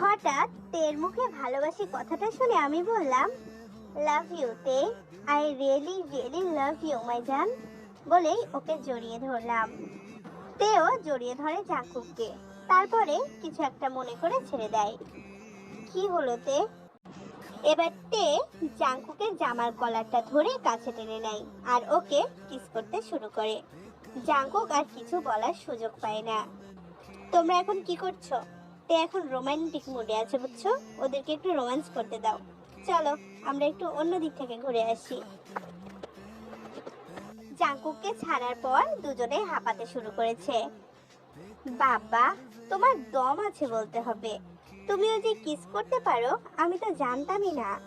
হঠাৎ তের মুখে ভালোবাসি কথাটা শুনে আমি বললাম লাভ ইউ তে। I really really love you my জান বলেই ওকে জড়িয়ে ধরলাম। তেও জড়িয়ে ধরে জাঙ্কুককে তারপরে কিছু একটা মনে করে ছেড়ে দেয়। কি হলো তে? এবার তে জাঙ্কুকের জামার কলারটা ধরে কাছে টেনে নেয় আর ওকে কিস করতে শুরু করে। জাঙ্কুক আর কিছু বলার সুযোগ পায় না। তোমরা এখন কি করছ? তে এখন রোমান্টিক মুডে আছে, বুঝছ? ওদেরকে একটু রোমান্স করতে দাও। চলো, আমরা একটু অন্য দিক থেকে ঘুরে আসি। জাঙ্কুককে ছাড়ার পর দুজনে হাঁপাতে শুরু করেছে। বাবা, তোমার দম আছে বলতে হবে। তুমিও যে কিস করতে পারো, আমি তো জানতামই না।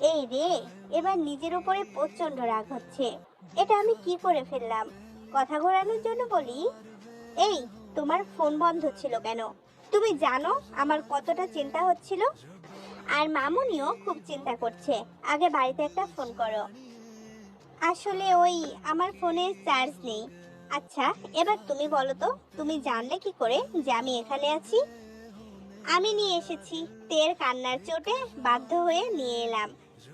এই রে, এবার নিজের উপরে প্রচণ্ড রাগ হচ্ছে। এটা আমি কি করে ফেললাম? কথা ঘোরানোর জন্য বলি? এই, তোমার ফোন বন্ধ ছিল কেন? তুমি জানো আমার কতটা চিন্তা হচ্ছিল? আর মামুনিও খুব চিন্তা করছে। আগে বাড়িতে একটা ফোন করো। আসলে ওই আমার ফোনে চার্জ নেই। আচ্ছা এবার তুমি বলো তো, তুমি জানলে কি করে যে আমি এখানে আছি? আমি নিয়ে এসেছি, তের কান্নার চোটে বাধ্য হয়ে নিয়ে এলাম।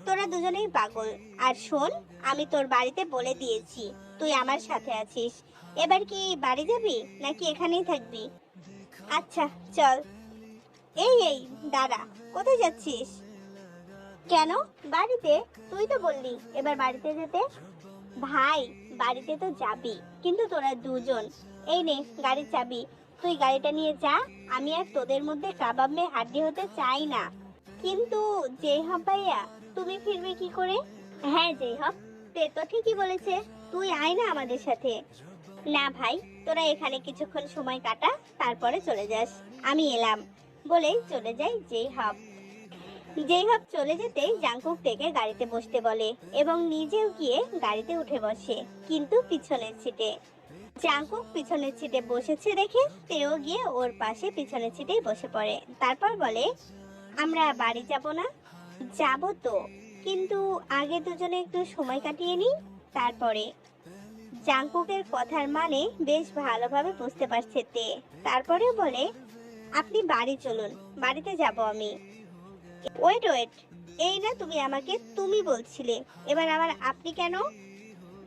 তোরা দুজনেই পাগল। আর শোন, আমি তোর বাড়িতে বলে দিয়েছি, তুই আমার সাথে আছিস। এবার কি বাড়ি যাবি, নাকি এখানেই থাকবি? আচ্ছা চল। এই এই, দাঁড়া, কোথায় যাচ্ছিস? কেন? বাড়িতে? তুই তো বললি, এবার বাড়িতে যেতে। ভাই, বাড়িতে তো যাবি, কিন্তু তোরা দুজন। এই নে, গাড়ির চাবি। তুই গাড়িটা নিয়ে যা, আমি আর তোদের মধ্যে কাবাব মে হাড্ডি হতে চাই না। কিন্তু যেই হব ভাইয়া, তুমি ফিরবে কি করে? হ্যাঁ যেই হব তে তো ঠিকই বলেছে। তুই আয় না আমাদের সাথে। না ভাই, তোরা এখানে কিছুক্ষণ সময় কাটা, তারপরে চলে যাস। আমি এলাম বলেই চলে যাই যেই হব যেই হব চলে যেতেই জাংকুক থেকে গাড়িতে বসতে বলে এবং নিজেও গিয়ে গাড়িতে উঠে বসে, কিন্তু পিছনের সিটে। জাংকুক পিছনের সিটে বসেছে দেখে তেও গিয়ে ওর পাশে পিছনের সিটেই বসে পড়ে। তারপর বলে, আমরা বাড়ি যাব না, যাব তো, কিন্তু আগে দুজনে একটু সময় কাটিয়ে নিই। তারপরে জাংকুকের কথার মানে বেশ ভালোভাবে বুঝতে পারছে তে। তারপরেও বলে, আপনি বাড়ি চলুন, বাড়িতে যাব আমি। ওয়েট ওয়েট, এই না তুমি আমাকে তুমি বলছিলে, এবার আবার আপনি কেন?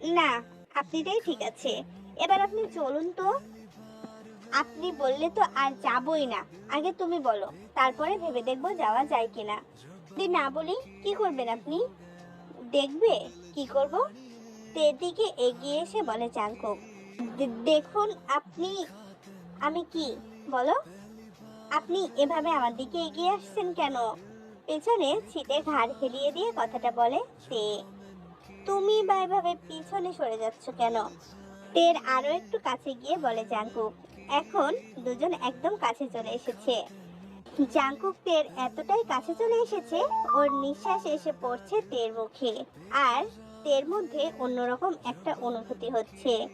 না, আপনিটাই ঠিক আছে, এবার আপনি চলুন তো। আপনি বললে তো আর যাবই না, আগে তুমি বলো, তারপরে ভেবে দেখব যাওয়া যায় কিনা। যদি না বলি, কি করবেন আপনি? দেখবে, কি করব? তেদিকে এগিয়ে এসে বলে, চাঙ্কুক দেখুন আপনি, আমি কি? বলো, আপনি এভাবে আমার দিকে এগিয়ে আসছেন কেন? পেছনে ছিটে ঘাড় হেলিয়ে দিয়ে কথাটা বলে তে তুমি বা এভাবে পিছনে সরে যাচ্ছ কেন? তের আরও একটু কাছে গিয়ে বলে জাঙ্কুক এখন দুজন একদম কাছে চলে এসেছে। জাঙ্কুক তের এতটাই কাছে চলে এসেছে, ওর নিঃশ্বাস এসে পড়ছে তের মুখে। আর তের মধ্যে অন্যরকম একটা অনুভূতি হচ্ছে।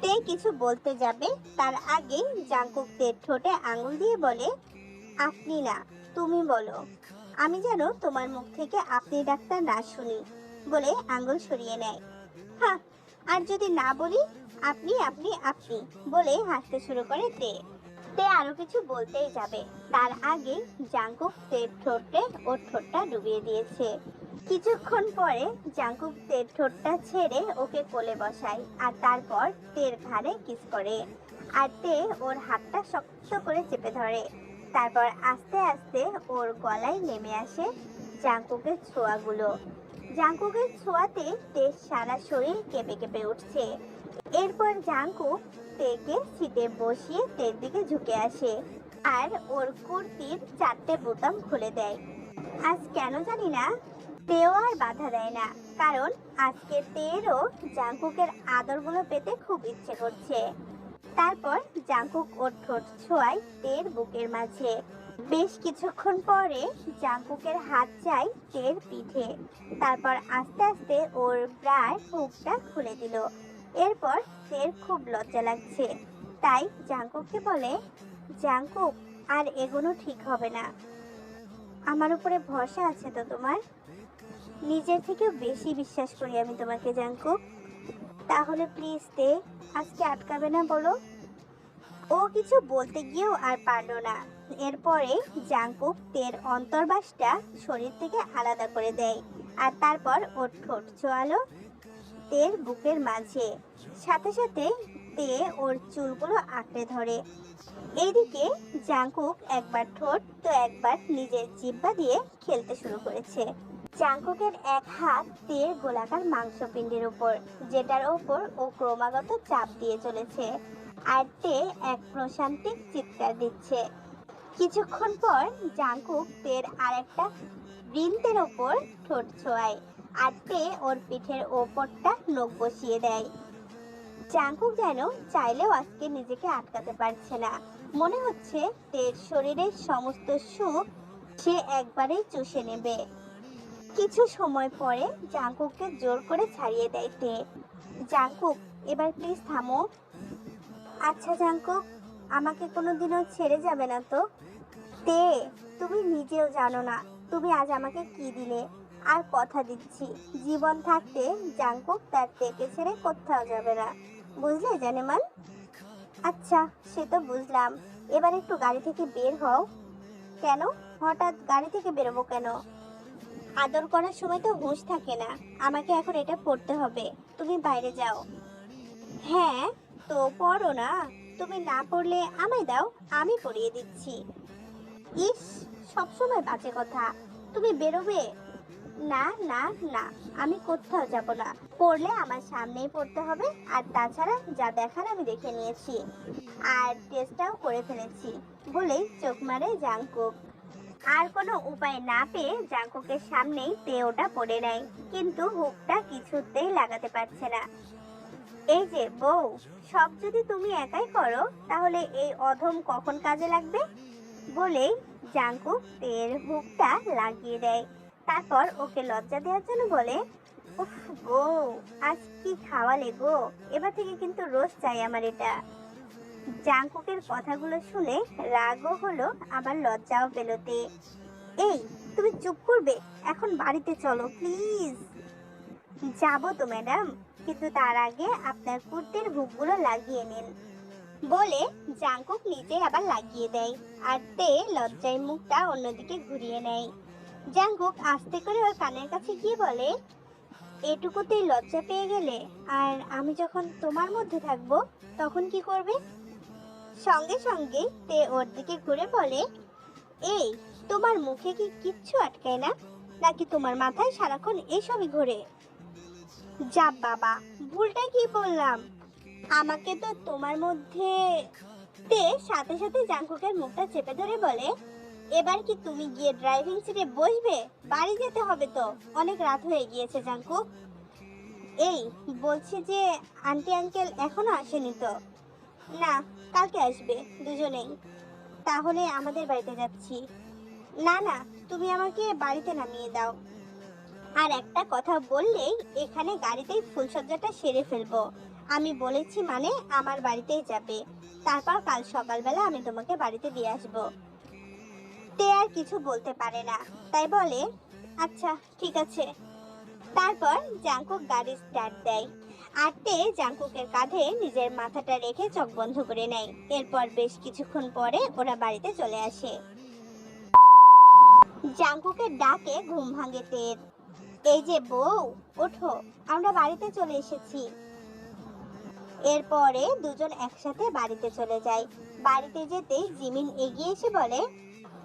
তে কিছু বলতে যাবে, তার আগে জাঙ্কুক তের ঠোঁটে আঙুল দিয়ে বলে, আপনি না, তুমি বলো। আমি যেন তোমার মুখ থেকে আপনি ডাক্তার না শুনি, বলে আঙুল সরিয়ে নেয়। হ্যাঁ আর যদি না বলি, আপনি আপনি আপনি, বলে হাসতে শুরু করে তে। তে আরও কিছু বলতেই যাবে। তার আগে জাঙ্কুক তের ঠোঁটে ওর ঠোঁটটা ডুবিয়ে দিয়েছে। কিছুক্ষণ পরে জাঙ্কুক তের ঠোঁটটা ছেড়ে ওকে কোলে বসায় আর তারপর তের ঘাড়ে কিস করে। আর তে ওর হাতটা শক্ত করে চেপে ধরে। তারপর আস্তে আস্তে ওর গলায় নেমে আসে জাঙ্কুকের ছোঁয়াগুলো। জাঙ্কুকের ছোঁয়াতে তের সারা শরীর কেঁপে কেঁপে উঠছে। এরপর জাঙ্কুক তেকে সিটে বসিয়ে তের দিকে ঝুঁকে আসে। আর ওর কুর্তির চারটে বোতাম খুলে দেয়। আজ কেন জানি না, তেও আর বাধা দেয় না, কারণ আজকে তেরও জাঙ্কুকের আদরগুলো পেতে খুব ইচ্ছে করছে। তারপর জাঙ্কুক ওর ঠোঁট ছোঁয়ায় তের বুকের মাঝে। বেশ কিছুক্ষণ পরে জাঙ্কুকের হাত যায় তের পিঠে। তারপর আস্তে আস্তে ওর ব্রার হুকটা খুলে দিল। এরপর তের খুব লজ্জা লাগছে। তাই জাঙ্কুককে বলে জাঙ্কুক, আর এগোনো ঠিক হবে না। আমার উপরে ভরসা আছে তো তোমার? নিজের থেকেও বেশি বিশ্বাস করি আমি তোমাকে, জাঙ্কুক। তাহলে প্লিজ দে, আজকে আটকাবে না বলো? ও কিছু বলতে গিয়েও আর পারল না। এরপরে জাঙ্কুক তের অন্তর্বাসটা শরীর থেকে আলাদা করে দেয়, আর তারপর ওর ঠোঁট চোয়ালো তের বুকের মাঝে। সাথে সাথে তে ওর চুলগুলো আঁকড়ে ধরে। এইদিকে জাঙ্কুক একবার ঠোঁট, তো একবার নিজের জিব্বা দিয়ে খেলতে শুরু করেছে। জাংকুকের এক হাত দিয়ে গোলাকার মাংসপিণ্ডের উপর, যেটার ওপর ও ক্রমাগত চাপ দিয়ে চলেছে। আর তে এক প্রশান্তিক চিৎকার দিচ্ছে। কিছুক্ষণ পর জাংকুক তের আরেকটা বৃন্তের ওপর ঠোঁট ছোঁয়ায়। আর তে ওর পিঠের ওপরটা নখ বসিয়ে দেয়। জাংকুক যেন চাইলেও আজকে নিজেকে আটকাতে পারছে না। মনে হচ্ছে তের শরীরের সমস্ত সুখ সে একবারেই চুষে নেবে। কিছু সময় পরে জাংকুককে জোর করে ছাড়িয়ে দেয় তে। জাঙ্কুক এবার প্লিজ থামো। আচ্ছা জাঙ্কুক আমাকে কোনো দিনও ছেড়ে যাবে না তো? তে, তুমি নিজেও জানো না, তুমি আজ আমাকে কি দিলে? আর কথা দিচ্ছি। জীবন থাকতে জাংকুক তার তেকে ছেড়ে কোথাও যাবে না। বুঝলে জানেমান আচ্ছা সে তো বুঝলাম। এবার একটু গাড়ি থেকে বের হও। কেন? হঠাৎ গাড়ি থেকে বেরোবো কেন? আদর করার সময় তো হুঁশ থাকে না। আমাকে এখন এটা পড়তে হবে। তুমি বাইরে যাও। হ্যাঁ তো পড়ো না। তুমি না পড়লে আমায় দাও, আমি পড়িয়ে দিচ্ছি। ইস, সবসময় বাজে কথা। তুমি বেরোবে? না না না। আমি কোথাও যাব না। পড়লে আমার সামনেই পড়তে হবে। আর তাছাড়া যা দেখার আমি দেখে নিয়েছি। আর টেস্টটাও করে ফেলেছি। বলেই চোখ মারে জাংকুক। আর কোনো উপায় না পেয়ে জাংকুকের সামনেই তে ওটা পড়ে নেয়। কিন্তু হুকটা কিছুতেই লাগাতে পারছে না। এই যে, বউ, সব যদি তুমি একাই করো, তাহলে এই অধম কখন কাজে লাগবে? বলেই জাংকুক তের হুকটা লাগিয়ে দেয়। তারপর ওকে লজ্জা দেওয়ার জন্য বলে, উফ গো, আজ কি খাওয়ালে গো? এবার থেকে কিন্তু রোজ চাই আমার এটা। জাংকুকের কথাগুলো শুনে রাগও হলো, আবার লজ্জাও পেলতে এই, তুমি চুপ করবে? এখন বাড়িতে চলো, প্লিজ। যাব তো, ম্যাডাম, কিন্তু তার আগে আপনার কুর্তির হুকগুলো লাগিয়ে নিন। বলে জাংকুক নিজে আবার লাগিয়ে দেয়, আর তে লজ্জায় মুখটা অন্যদিকে ঘুরিয়ে নেয়। জাংকুক আস্তে করে ওর কানের কাছে গিয়ে বলে, এটুকুতেই লজ্জা পেয়ে গেলে আর আমি যখন তোমার মধ্যে থাকব, তখন কি করবে? সঙ্গে সঙ্গে তে ওর দিকে ঘুরে বলে, এই, তোমার মুখে কি কিচ্ছু আটকায় না? নাকি তোমার মাথায় সারাক্ষণ এসবই ঘোরে? যা বাবা, ভুলটা কি বললাম? আমাকে তো তোমার মধ্যে তে সাথে সাথে জাংকুকের মুখটা চেপে ধরে বলে এবার কি তুমি গিয়ে ড্রাইভিং সিটে বসবে? বাড়ি যেতে হবে তো। অনেক রাত হয়ে গিয়েছে জাংকুক এই, বলছি যে আন্টি আঙ্কেল এখনও আসেনি তো? না, কালকে আসবে, দুজনেই। তাহলে আমাদের বাড়িতে যাচ্ছি। না না, তুমি আমাকে বাড়িতে নামিয়ে দাও। আর একটা কথা বললেই এখানে গাড়িতেই ফুলসজ্জাটা সেরে ফেলব। আমি বলেছি মানে আমার বাড়িতেই যাবে। তারপর কাল সকালবেলা আমি তোমাকে বাড়িতে দিয়ে আসব। তে আর কিছু বলতে পারে না। তাই বলে আচ্ছা ঠিক আছে। তারপর জাংকুক গাড়ি স্টার্ট দেয়। আর তে জাংকুকের কাঁধে নিজের মাথাটা রেখে চোখ বন্ধ করে নেয়। এরপর বেশ কিছুক্ষণ পরে ওরা বাড়িতে চলে আসে। জাংকুকের ডাকে ঘুম ভাঙে তের। এই যে বউ, ওঠো, আমরা বাড়িতে চলে এসেছি। এরপরে দুজন একসাথে বাড়িতে চলে যায়। বাড়িতে যেতেই জিমিন এগিয়ে এসে বলে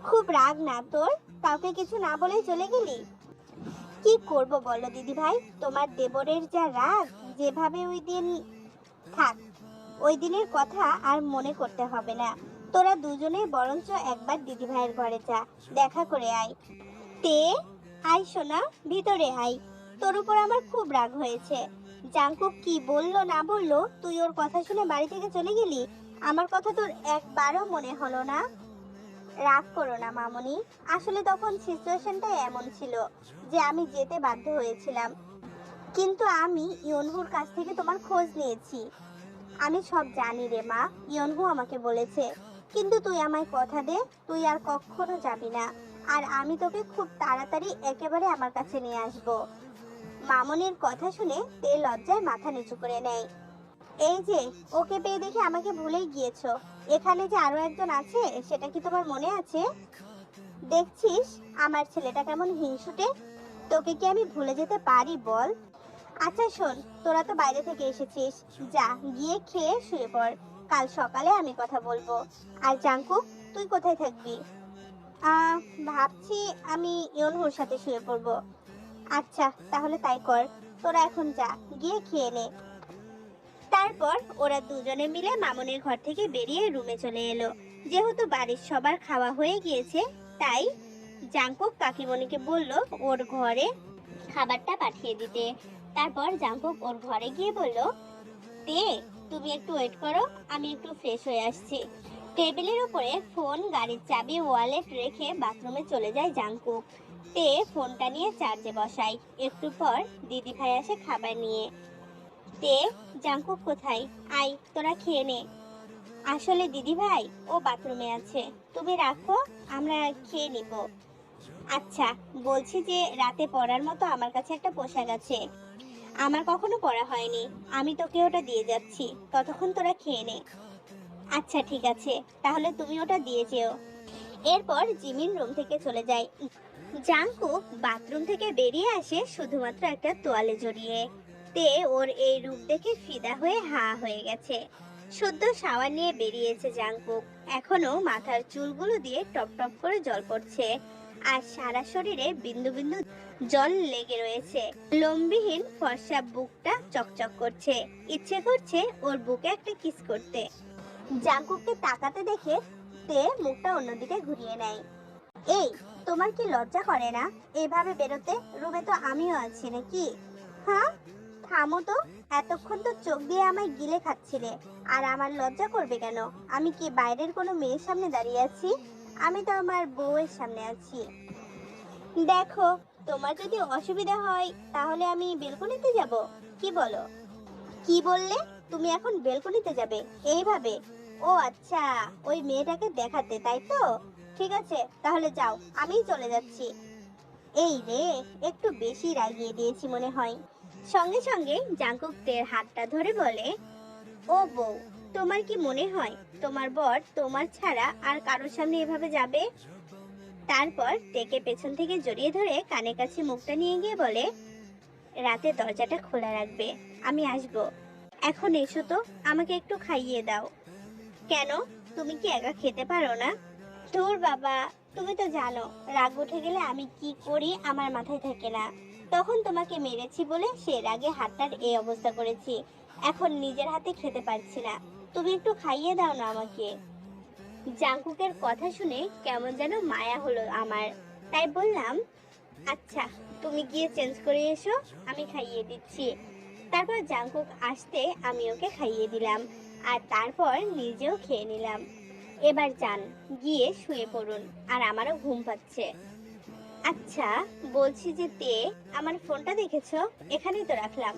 খুব রাগ না তোর? কাউকে কিছু না বলে চলে গেলি? কি করব বলো দিদি ভাই তোমার দেবরের যা রাগ, যেভাবে ওই দিন থাক, ওই দিনের কথা আর মনে করতে হবে না। তোরা দুজনে বরঞ্চ একবার দিদি ভাইয়ের ঘরে যা, দেখা করে আয়। তে, আয় সোনা, ভিতরে আয়। তোর উপর আমার খুব রাগ হয়েছে। জাংকুক কি বলল না বলল, তুই ওর কথা শুনে বাড়ি থেকে চলে গেলি? আমার কথা তোর একবারও মনে হলো না। রাগ করো না, মামনি। আসলে তখন সিচুয়েশনটা এমন ছিল যে আমি যেতে বাধ্য হয়েছিলাম। কিন্তু আমি ইয়নহুর কাছ থেকে তোমার খোঁজ নিয়েছি। আমি সব জানি রে মা, ইয়নহু আমাকে বলেছে। কিন্তু তুই আমায় কথা দে, তুই আর কখনো যাবি না। আর আমি তোকে খুব তাড়াতাড়ি একেবারে আমার কাছে নিয়ে আসব। মামনির কথা শুনে তে লজ্জায় মাথা নিচু করে নেয়। এই যে, ওকে পেয়ে দেখে আমাকে ভুলেই গিয়েছো। এখানে যে আরও একজন আছে, সেটা কি তোমার মনে আছে? দেখছিস, আমার ছেলেটা কেমন হিংসুটে? তোকে কি আমি ভুলে যেতে পারি, বল? আচ্ছা শোন, তোরা তো বাইরে থেকে এসেছিস। যা, গিয়ে খেয়ে শুয়ে পড়। কাল সকালে আমি কথা বলব। আর জাঙ্কু, তুই কোথায় থাকবি? ভাবছি আমি ইয়নহুর সাথে শুয়ে পড়ব। আচ্ছা তাহলে তাই কর। তোরা এখন যা, গিয়ে খেয়ে নে। তারপর ওরা দুজনে মিলে মামুনের ঘর থেকে বেরিয়ে রুমে চলে এলো। যেহেতু বাড়ির সবার খাওয়া হয়ে গিয়েছে, তাই জাঙ্কুক কাকিমণিকে বলল ওর ঘরে খাবারটা পাঠিয়ে দিতে। তারপর জাঙ্কুক ওর ঘরে গিয়ে বলল, তে, তুমি একটু ওয়েট করো, আমি একটু ফ্রেশ হয়ে আসছি। টেবিলের উপরে ফোন, গাড়ির চাবি ওয়ালেট রেখে বাথরুমে চলে যায় জাঙ্কুক তে ফোনটা নিয়ে চার্জে বসাই একটু পর দিদি ভাই আসে খাবার নিয়ে। তে জাঙ্কুক কোথায়? আই তোরা খেয়ে নে। আসলে দিদি ভাই ও বাথরুমে আছে। তুমি রাখো, আমরা খেয়ে নিব। আচ্ছা বলছি যে রাতে পরার মতো আমার কাছে একটা পোশাক আছে। আমার কখনো পড়া হয়নি। আমি তোকে ওটা দিয়ে যাচ্ছি। ততক্ষণ তোরা খেয়ে নে। আচ্ছা ঠিক আছে। তাহলে তুমি ওটা দিয়ে যেও। এরপর জিমিন রুম থেকে চলে যায়। জাঙ্কুক বাথরুম থেকে বেরিয়ে আসে শুধুমাত্র একটা তোয়ালে জড়িয়ে। তে ওর এই রূপ দেখে ফিদা হয়ে হা হয়ে গেছে। সদ্য শাওয়ার নিয়ে বেরিয়েছে জাংকুক। এখনও মাথার চুলগুলো দিয়ে টপ টপ করে জল পড়ছে। আর সারা শরীরে বিন্দু বিন্দু জল লেগে রয়েছে। লম্বিহীন ফর্সা বুকটা চকচক করছে। ইচ্ছে করছে ওর বুকে একটা কিস করতে। জাংকুককে তাকাতে দেখে তে মুখটা অন্যদিকে ঘুরিয়ে নেয়। এই, তোমার কি লজ্জা করে না? এভাবে বেরোতে রুমে তো আমিও আছি নাকি? হ্যাঁ? থামো তো। এতক্ষণ তো চোখ দিয়ে আমায় গিলে খাচ্ছিলে। আর আমার লজ্জা করবে কেন? আমি কি বাইরের কোনো মেয়ের সামনে দাঁড়িয়ে আছি? আমি তো আমার বউয়ের সামনে আছি। দেখো, তোমার যদি অসুবিধা হয়, তাহলে আমি বেলকনিতে যাব। কি বলো? কি বললে? তুমি এখন বেলকনিতে যাবে। এইভাবে? ও আচ্ছা ওই মেয়েটাকে দেখাতে, তাই তো? ঠিক আছে, তাহলে যাও, আমিই চলে যাচ্ছি। এই রে, একটু বেশি রাগিয়ে দিয়েছি মনে হয়। সঙ্গে সঙ্গে জাঙ্কুক হাতটা ধরে বলে, ও বউ, তোমার কি মনে হয় তোমার বর তোমার ছাড়া আর কারোর সামনে এভাবে যাবে? তারপর তেকে পেছন থেকে জড়িয়ে ধরে কানে কাছে মুখটা নিয়ে গিয়ে বলে, রাতে দরজাটা খোলা রাখবে, আমি আসব। এখন এসো তো, আমাকে একটু খাইয়ে দাও। কেন? তুমি কি একা খেতে পারো না? তোর বাবা, তুমি তো জানো, রাগ উঠে গেলে আমি কি করি আমার মাথায় থাকে না। তখন তোমাকে মেরেছি বলে সে রাগে হাতটার এই অবস্থা করেছি। এখন নিজের হাতে খেতে পারছি না। তুমি একটু খাইয়ে দাও না আমাকে। জাঙ্কুকের কথা শুনে কেমন যেন মায়া হলো আমার। তাই বললাম আচ্ছা তুমি গিয়ে চেঞ্জ করে এসো, আমি খাইয়ে দিচ্ছি। তারপর জাঙ্কুক আসতে আমি ওকে খাইয়ে দিলাম আর তারপর নিজেও খেয়ে নিলাম। এবার যান, গিয়ে শুয়ে পড়ুন আর আমারও ঘুম পাচ্ছে। আচ্ছা বলছি যে তে, আমার ফোনটা দেখেছ? এখানেই তো রাখলাম।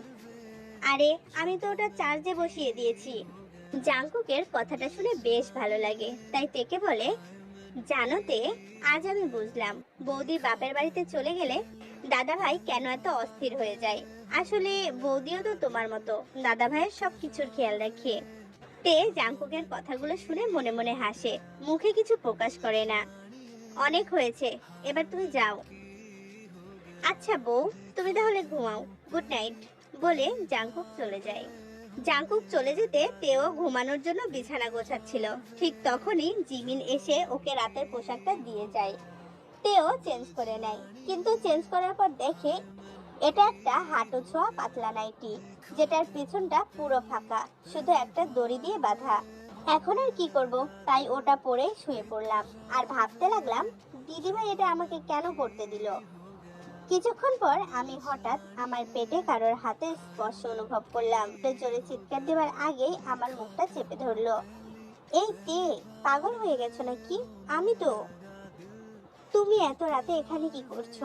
আরে, আমি তো ওটা চার্জে বসিয়ে দিয়েছি। জাঙ্কুকের কথাটা শুনে বেশ ভালো লাগে। তাই তেকে বলে, জানো তে, আজ আমি বুঝলাম। বৌদি বাপের বাড়িতে চলে গেলে দাদা ভাই কেন এত অস্থির হয়ে যায়? আসলে বৌদিও তো তোমার মতো। দাদা ভাইয়ের সব কিছুর খেয়াল রাখে। তে জাঙ্কুকের কথাগুলো শুনে মনে মনে হাসে। মুখে কিছু প্রকাশ করে না। অনেক হয়েছে। এবার তুমি যাও। আচ্ছা বউ, তুমি তাহলে ঘুমাও। গুড নাইট বলে জাঙ্কুক চলে যায়। জাঙ্কুক চলে যেতে তেও ঘুমানোর জন্য বিছানা গোছাচ্ছিল। ঠিক তখনই জিমিন এসে ওকে রাতের পোশাকটা দিয়ে যায়। তেও চেঞ্জ করে নেয়। কিন্তু চেঞ্জ করার পর দেখে এটা একটা হাঁটু ছোঁয়া পাতলা নাইটি, যেটার পিছনটা পুরো ফাঁকা, শুধু একটা দড়ি দিয়ে বাঁধা। এখন আর কি করব? তাই ওটা পরে শুয়ে পড়লাম। আর ভাবতে লাগলাম, দিদিভাই এটা আমাকে কেন পড়তে দিল? কিছুক্ষণ পর আমি হঠাৎ আমার পেটে কারোর হাতে স্পর্শ অনুভব করলাম। জোরে চিৎকার দেওয়ার আগেই আমার মুখটা চেপে ধরলো। এই তে পাগল হয়ে গেছো নাকি? আমি তো। তুমি এত রাতে এখানে কি করছ?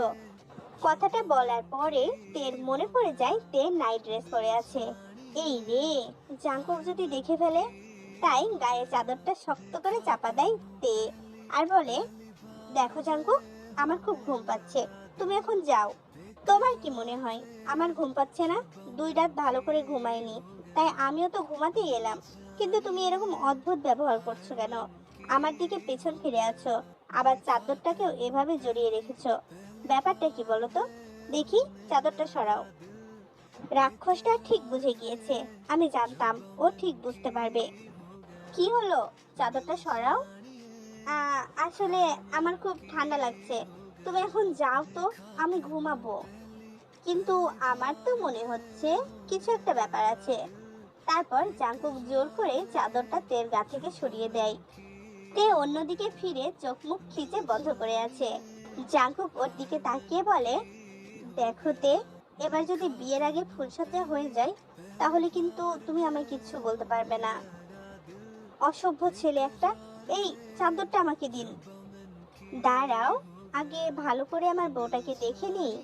কথাটা বলার পরে তের মনে পড়ে যায় তে নাইট ড্রেস পরে আছে। এই রে, জাঙ্কুক যদি দেখে ফেলে তাই গায়ে চাদরটা শক্ত করে চাপা দেয় তে আর বলে, দেখো জাঙ্কুক আমার খুব ঘুম পাচ্ছে, তুমি এখন যাও। তোমার কি মনে হয়? আমার ঘুম পাচ্ছে না? দুই রাত ভালো করে ঘুমাইনি, তাই আমিও তো ঘুমাতে এলাম। কিন্তু তুমি এরকম অদ্ভুত ব্যবহার করছ কেন? আমার দিকে পেছন ফিরে আছো, আবার চাদরটাকেও এভাবে জড়িয়ে রেখেছো। ব্যাপারটা কি বলো তো দেখি, চাদরটা সরাও। রাক্ষসটা ঠিক বুঝে গিয়েছে, আমি জানতাম, ও ঠিক বুঝতে পারবে। কি হলো? চাদরটা সরাও। আসলে আমার খুব ঠান্ডা লাগছে। তুমি এখন যাও তো, আমি ঘুমাবো। কিন্তু আমার তো মনে হচ্ছে কিছু একটা ব্যাপার আছে। তারপর জাঙ্কুক জোর করে চাদরটা তের গা থেকে সরিয়ে দেয়। তে অন্যদিকে ফিরে চোখ মুখ খিচে বন্ধ করে আছে। জাঙ্কুক ওর দিকে তাকিয়ে বলে, দেখো তে, এবার যদি বিয়ের আগে ফুলসজ্জা হয়ে যায়, তাহলে কিন্তু তুমি আমায় কিচ্ছু বলতে পারবে না। অসভ্য ছেলে একটা। এই, চাদরটা আমাকে দিন। দাঁড়াও, আগে ভালো করে আমার বউটাকে দেখে নিই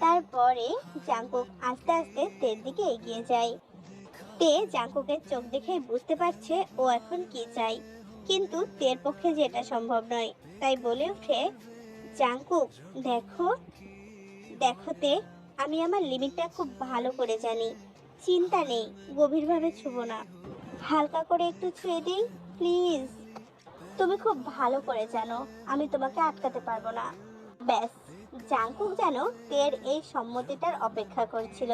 তারপরে জাঙ্কুক আস্তে আস্তে তের দিকে এগিয়ে যায়। তে জাঙ্কুকের চোখ দেখে বুঝতে পারছে ও এখন কি চাই কিন্তু তের পক্ষে যে এটা সম্ভব নয়। তাই বলে ওঠে, জাঙ্কুক, দেখো। দেখো তে, আমি আমার লিমিটটা খুব ভালো করে জানি। চিন্তা নেই, গভীরভাবে ছুবো না। হালকা করে একটু ছুঁয়ে দিই প্লিজ তুমি খুব ভালো করে জানো, আমি তোমাকে আটকাতে পারব না। ব্যাস জাঙ্কুক যেন তের এই সম্মতিটার অপেক্ষা করছিল।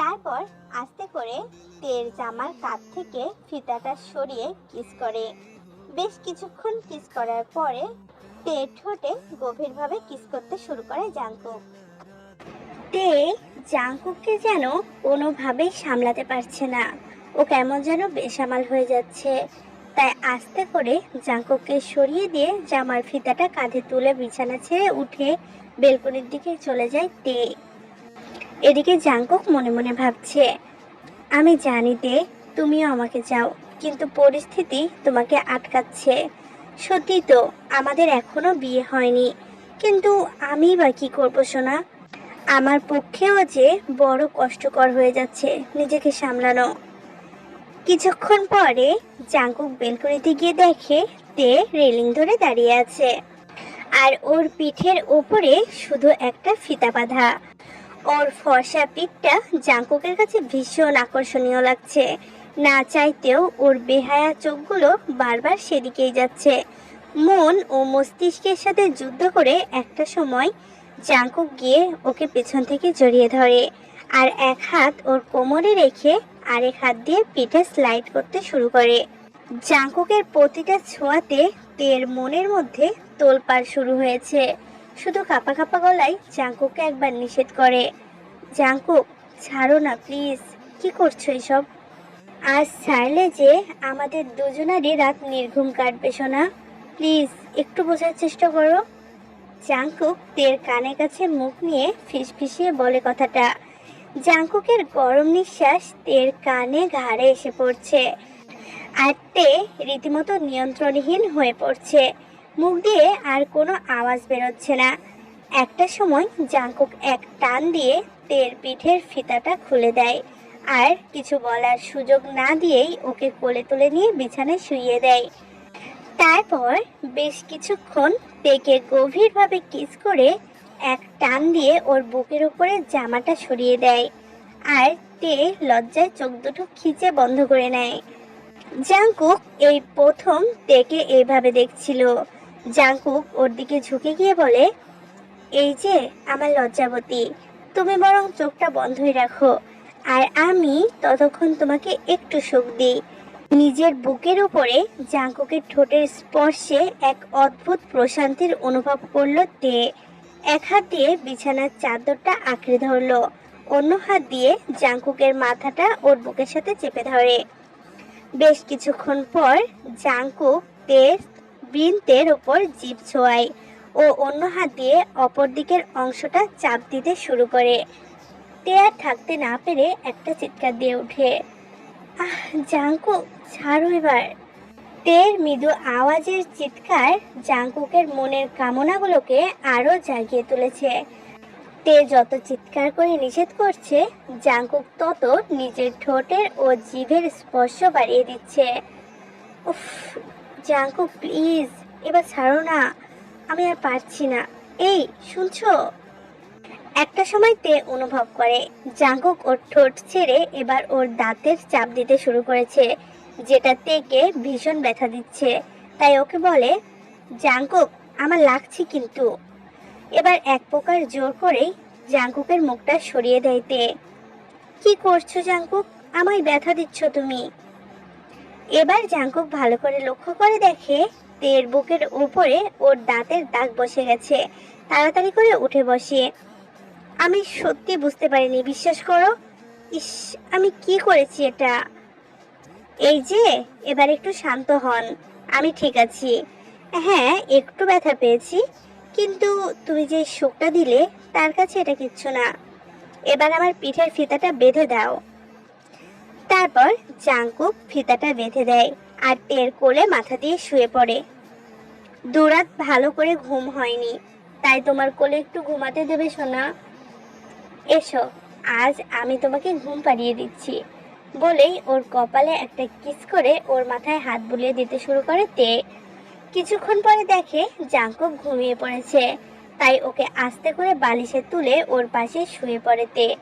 তারপর আস্তে করে তের জামার কাত থেকে ফিতাটা সরিয়ে কিস করে। বেশ কিছুক্ষণ কিস করার পরে তের ঠোঁটে গভীরভাবে কিস করতে শুরু করে জাঙ্কুক তে জাঙ্কুককে যেন কোনোভাবেই সামলাতে পারছে না। ও কেমন যেন বেসামাল হয়ে যাচ্ছে। তাই আস্তে করে জাঙ্কুককে সরিয়ে দিয়ে জামার ফিতাটা কাঁধে তুলে বিছানা ছেড়ে উঠে বেলকনির দিকে চলে যায় তে। এদিকে জাঙ্কক মনে মনে ভাবছে, আমি জানি তে, তুমিও আমাকে চাও, কিন্তু পরিস্থিতি তোমাকে আটকাচ্ছে। সত্যি তো, আমাদের এখনও বিয়ে হয়নি, কিন্তু আমি বা কি করব সোনা? আমার পক্ষেও যে বড় কষ্টকর হয়ে যাচ্ছে নিজেকে সামলানো। কিছুক্ষণ পরে জাঙ্কুক বেলকনিতে গিয়ে দেখে তে রেলিং ধরে দাঁড়িয়ে আছে। আর ওর পিঠের ওপরে শুধু একটা ফিতা বাঁধা। ওর ফর্সা পিঠটা জাঙ্কুকের কাছে ভীষণ আকর্ষণীয় লাগছে। না চাইতেও ওর বেহায়া চোখগুলো বারবার সেদিকেই যাচ্ছে। মন ও মস্তিষ্কের সাথে যুদ্ধ করে একটা সময় জাঙ্কুক গিয়ে ওকে পেছন থেকে জড়িয়ে ধরে। আর এক হাত ওর কোমরে রেখে আরেক হাত দিয়ে পিঠে স্লাইড করতে শুরু করে। জাঙ্কুকের প্রতিটা ছোঁয়াতে তের মনের মধ্যে তোলপাড় শুরু হয়েছে। শুধু কাপা কাপা গলায় জাঙ্কুককে একবার নিষেধ করে। জাঙ্কুক ছাড়ো না প্লিজ কি করছ এসব? আজ ছাড়লে যে আমাদের দুজনারই রাত নির্ঘুম কাটবে, সোনা। প্লিজ একটু বোঝার চেষ্টা করো। জাঙ্কুক তের কানে কাছে মুখ নিয়ে ফিসফিসিয়ে বলে কথাটা। জাঙ্কুকের গরম নিঃশ্বাস তের কানে ঘাড়ে এসে পড়ছে। আর তে রীতিমতো নিয়ন্ত্রণহীন হয়ে পড়ছে। মুখ দিয়ে আর কোনো আওয়াজ বেরোচ্ছে না। একটা সময় জাঙ্কুক এক টান দিয়ে তের পিঠের ফিতাটা খুলে দেয়। আর কিছু বলার সুযোগ না দিয়েই ওকে কোলে তুলে নিয়ে বিছানায় শুইয়ে দেয়। তারপর বেশ কিছুক্ষণ তেকে গভীরভাবে কিস করে এক টান দিয়ে ওর বুকের উপরে জামাটা সরিয়ে দেয় আর তে লজ্জায় চোখ দুটো খিচে বন্ধ করে নেয়। জাঙ্কুক এই প্রথম তেকে এইভাবে দেখছিল। জাঙ্কুক ওর দিকে ঝুঁকে গিয়ে বলে, এই যে আমার লজ্জাবতী, তুমি বরং চোখটা বন্ধই রাখো আর আমি ততক্ষণ তোমাকে একটু সুখ দিই। নিজের বুকের উপরে জাঙ্কুকের ঠোঁটের স্পর্শে এক অদ্ভুত প্রশান্তির অনুভব করল তে। এক হাত দিয়ে বিছানার চাদরটা আঁকড়ে ধরলো। অন্য হাত দিয়ে জাঙ্কুকের মাথাটা ওর বুকের সাথে চেপে ধরে। বেশ কিছুক্ষণ পর জাঙ্কুক তেজ বৃন্তের ওপর জিভ ছোঁয়ায় ও অন্য হাত দিয়ে অপর দিকের অংশটা চাপ দিতে শুরু করে। তে আর থাকতে না পেরে একটা চিৎকার দিয়ে ওঠে আহ জাঙ্কুক ছাড়ো এবার। তের মৃদু আওয়াজের চিৎকার জাংকুকের মনের কামনাগুলোকে আরও জাগিয়ে তুলেছে। তে যত চিৎকার করে নিষেধ করছে জাঙ্কুক তত নিজের ঠোঁটের ও জিভের স্পর্শ বাড়িয়ে দিচ্ছে। উফ জাঙ্কুক প্লিজ, এবার ছাড়ো না। আমি আর পারছি না। এই, শুনছো? একটা সময় তে অনুভব করে জাঙ্কুক ওর ঠোঁট ছেড়ে এবার ওর দাঁতের চাপ দিতে শুরু করেছে। যেটা তেকে ভীষণ ব্যথা দিচ্ছে। তাই ওকে বলে, জাঙ্কুক, আমার লাগছে কিন্তু। এবার এক প্রকার জোর করেই জাঙ্কুকের মুখটা সরিয়ে দেয় তে কি করছ জাঙ্কুক? আমায় ব্যথা দিচ্ছ তুমি। এবার জাঙ্কুক ভালো করে লক্ষ্য করে দেখে, তের বুকের উপরে ওর দাঁতের দাগ বসে গেছে। তাড়াতাড়ি করে উঠে বসে, আমি সত্যি বুঝতে পারিনি, বিশ্বাস করো? ইস, আমি কি করেছি এটা? এই যে, এবার একটু শান্ত হন। আমি ঠিক আছি। হ্যাঁ একটু ব্যথা পেয়েছি, কিন্তু তুমি যে শোকটা দিলে, তার কাছে এটা কিচ্ছু না। এবার আমার পিঠের ফিতাটা বেঁধে দাও। তারপর জাঙ্কুক ফিতাটা বেঁধে দেয় আর টের কোলে মাথা দিয়ে শুয়ে পড়ে। দুরাত ভালো করে ঘুম হয়নি। তাই তোমার কোলে একটু ঘুমাতে দেবে, সোনা। এসো, আজ আমি তোমাকে ঘুম পাড়িয়ে দিচ্ছি। বলেই ওর কপালে একটা কিস করে ওর মাথায় হাত বুলিয়ে দিতে শুরু করে তে। কিছুক্ষণ পরে দেখে জাঙ্কুক ঘুমিয়ে পড়েছে। তাই ওকে আস্তে করে বালিশে তুলে ওর পাশে শুয়ে পড়ে তে।